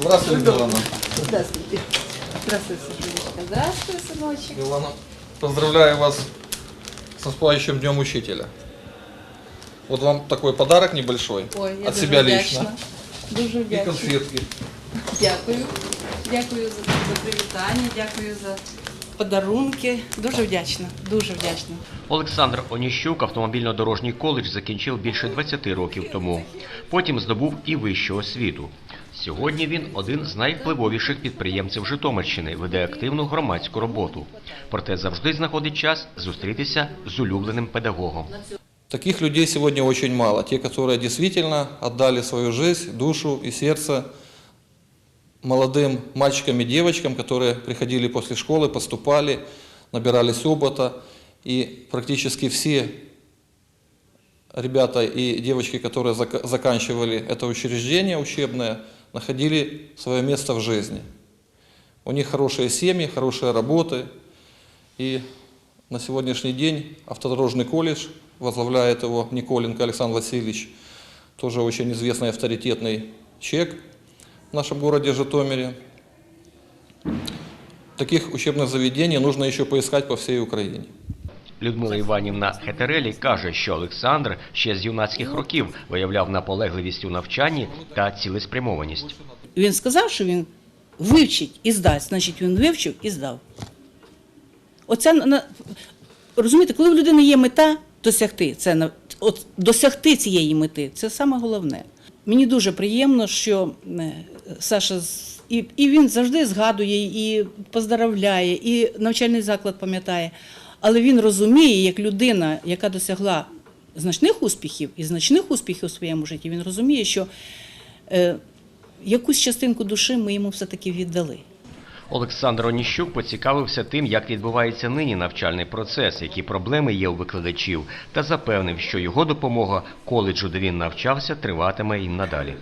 Здравствуйте, Милана. Здравствуйте. Здравствуй, Сашулечка. Здравствуй, сыночек. Милана, поздравляю вас с наступающим Днем Учителя. Вот вам такой подарок небольшой Ой, я от дуже себя вдячна. лично. Дуже И вдячна. конфетки. Дякую. Дякую за, за привітання, дякую за подарунки. Дуже вдячна, дуже вдячна. Олександр Оніщук автомобільно-дорожній коледж закінчив більше 20 років тому. Потім здобув і вищу освіту. Сьогодні він один з найвпливовіших підприємців Житомирщини, веде активну громадську роботу. Проте завжди знаходить час зустрітися з улюбленим педагогом. Таких людей сегодня очень мало. Те, которые действительно отдали свою жизнь, душу и сердце молодым мальчикам и девочкам, которые приходили после школы, поступали, набирались опыта. И практически все ребята и девочки, которые зак- заканчивали это учреждение учебное, находили свое место в жизни. У них хорошие семьи, хорошие работы. И на сегодняшний день автодорожный колледж, возглавляет его Николенко Александр Васильевич, тоже очень известный авторитетный человек в нашем городе Житомире. Таких учебных заведений нужно еще поискать по всей Украине. Людмила Іванівна Хетерелі каже, що Олександр ще з юнацьких років виявляв наполегливість у навчанні та цілеспрямованість. Він сказав, що він вивчить і здасть, значить він вивчив і здав. Оця, на- розумієте, коли в людини є мета досягти, це, от, досягти цієї мети, це саме головне. Мені дуже приємно, що е, Саша і, і він завжди згадує, і поздравляє, і навчальний заклад пам'ятає. Але він розуміє, як людина, яка досягла значних успіхів і значних успіхів у своєму житті, він розуміє, що е, якусь частинку душі ми йому все-таки віддали. Олександр Оніщук поцікавився тим, як відбувається нині навчальний процес, які проблеми є у викладачів, та запевнив, що його допомога коледжу, де він навчався, триватиме і надалі.